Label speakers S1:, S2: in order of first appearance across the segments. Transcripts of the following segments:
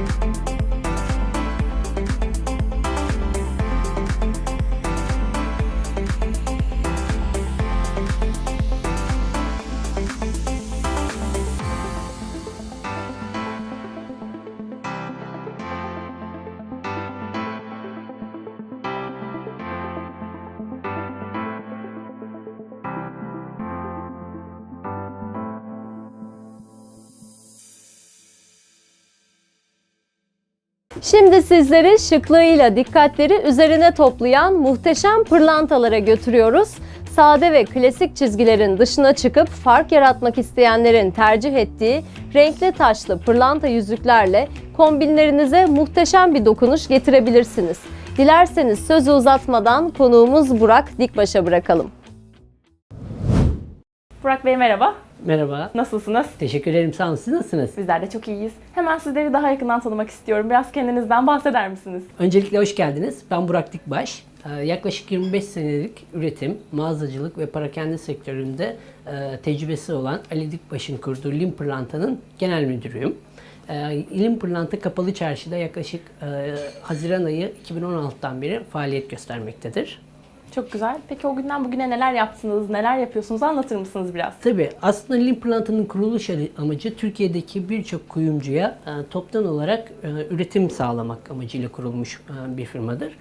S1: Thank you. Şimdi sizleri şıklığıyla dikkatleri üzerine toplayan muhteşem pırlantalara götürüyoruz. Sade ve klasik çizgilerin dışına çıkıp fark yaratmak isteyenlerin tercih ettiği renkli taşlı pırlanta yüzüklerle kombinlerinize muhteşem bir dokunuş getirebilirsiniz. Dilerseniz sözü uzatmadan konuğumuz Burak Dikbaş'a bırakalım.
S2: Burak Bey merhaba.
S3: Merhaba.
S2: Nasılsınız?
S3: Teşekkür ederim. Sağ olun. Siz nasılsınız?
S2: Bizler de çok iyiyiz. Hemen sizleri daha yakından tanımak istiyorum. Biraz kendinizden bahseder misiniz?
S3: Öncelikle hoş geldiniz. Ben Burak Dikbaş. Ee, Yaklaşık 25 senelik üretim, mağazacılık ve parakende sektöründe e, tecrübesi olan Ali Dikbaş'ın kurduğu Lim Pırlanta'nın genel müdürüyüm. Ee, Lim Pırlanta Kapalı Çarşı'da yaklaşık e, Haziran ayı 2016'dan beri faaliyet göstermektedir.
S2: Çok güzel. Peki o günden bugüne neler yaptınız, neler yapıyorsunuz anlatır mısınız biraz?
S3: Tabii aslında Lim Pırlanta'nın kuruluş amacı Türkiye'deki birçok kuyumcuya e, toptan olarak e, üretim sağlamak amacıyla kurulmuş e, bir firmadır.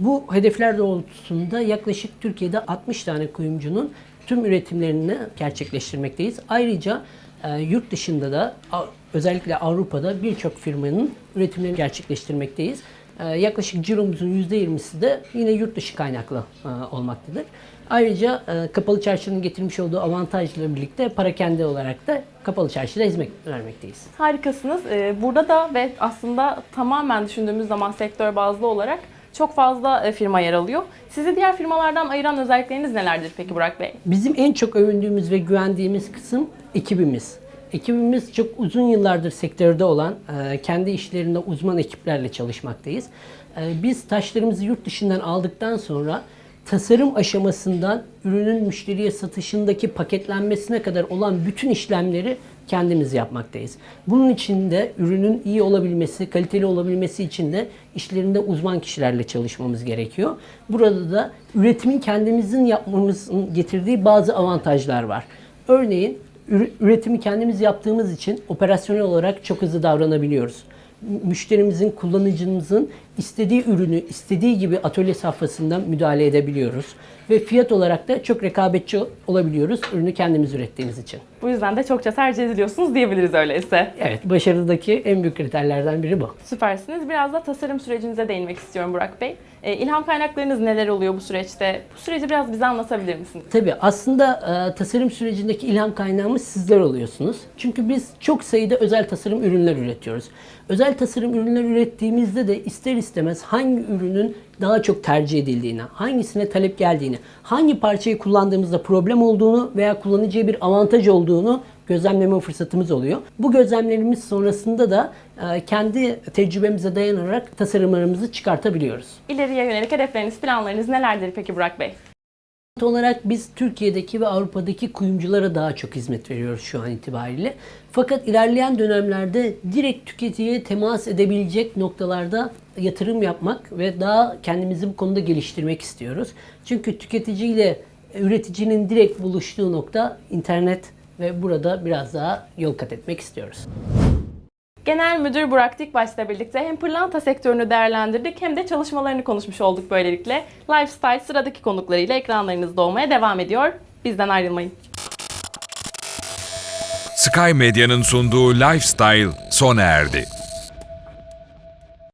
S3: Bu hedefler doğrultusunda yaklaşık Türkiye'de 60 tane kuyumcunun tüm üretimlerini gerçekleştirmekteyiz. Ayrıca yurt dışında da özellikle Avrupa'da birçok firmanın üretimlerini gerçekleştirmekteyiz. E, yaklaşık ciromuzun %20'si de yine yurt dışı kaynaklı e, olmaktadır. Ayrıca e, Kapalı Çarşı'nın getirmiş olduğu avantajla birlikte parakende olarak da Kapalı Çarşı'da hizmet vermekteyiz.
S2: Harikasınız. Ee, Burada da ve aslında tamamen düşündüğümüz zaman sektör bazlı olarak çok fazla e, firma yer alıyor. Sizi diğer firmalardan ayıran özellikleriniz nelerdir peki Burak Bey?
S3: Bizim en çok övündüğümüz ve güvendiğimiz kısım ekibimiz. Ekibimiz çok uzun yıllardır sektörde olan, e, kendi işlerinde uzman ekiplerle çalışmaktayız. E, Biz taşlarımızı yurt dışından aldıktan sonra tasarım aşamasından ürünün müşteriye satışındaki paketlenmesine kadar olan bütün işlemleri kendimiz yapmaktayız. Bunun için de ürünün iyi olabilmesi, kaliteli olabilmesi için de işlerinde uzman kişilerle çalışmamız gerekiyor. Burada da üretimin kendimizin yapmamızın getirdiği bazı avantajlar var. Örneğin üretimi kendimiz yaptığımız için operasyonel olarak çok hızlı davranabiliyoruz. Müşterimizin, kullanıcımızın istediği ürünü istediği gibi atölye safhasından müdahale edebiliyoruz. Ve fiyat olarak da çok rekabetçi olabiliyoruz ürünü kendimiz ürettiğimiz için.
S2: Bu yüzden de çokça tercih ediliyorsunuz diyebiliriz öyleyse.
S3: Evet, başarıdaki en büyük kriterlerden biri bu.
S2: Süpersiniz. Biraz da tasarım sürecinize değinmek istiyorum Burak Bey. Ee, ilham kaynaklarınız neler oluyor bu süreçte? Bu süreci biraz bize anlatabilir misiniz?
S3: Tabii aslında e, tasarım sürecindeki ilham kaynağımız sizler oluyorsunuz. Çünkü biz çok sayıda özel tasarım ürünler üretiyoruz. Özel tasarım ürünler ürettiğimizde de ister istemez hangi ürünün daha çok tercih edildiğini, hangisine talep geldiğini, hangi parçayı kullandığımızda problem olduğunu veya kullanıcıya bir avantaj olduğunu gözlemleme fırsatımız oluyor. Bu gözlemlerimiz sonrasında da e, kendi tecrübemize dayanarak tasarımlarımızı çıkartabiliyoruz.
S2: İleriye yönelik hedefleriniz, planlarınız nelerdir peki Burak Bey?
S3: Olarak biz Türkiye'deki ve Avrupa'daki kuyumculara daha çok hizmet veriyoruz şu an itibariyle. Fakat ilerleyen dönemlerde direkt tüketiciye temas edebilecek noktalarda yatırım yapmak ve daha kendimizi bu konuda geliştirmek istiyoruz. Çünkü tüketiciyle üreticinin direkt buluştuğu nokta internet ve burada biraz daha yol kat etmek istiyoruz.
S2: Genel Müdür Burak Dikbaş'la birlikte hem pırlanta sektörünü değerlendirdik hem de çalışmalarını konuşmuş olduk böylelikle. Lifestyle sıradaki konuklarıyla ekranlarınızda olmaya devam ediyor. Bizden ayrılmayın.
S4: Sky Medya'nın sunduğu Lifestyle sona erdi.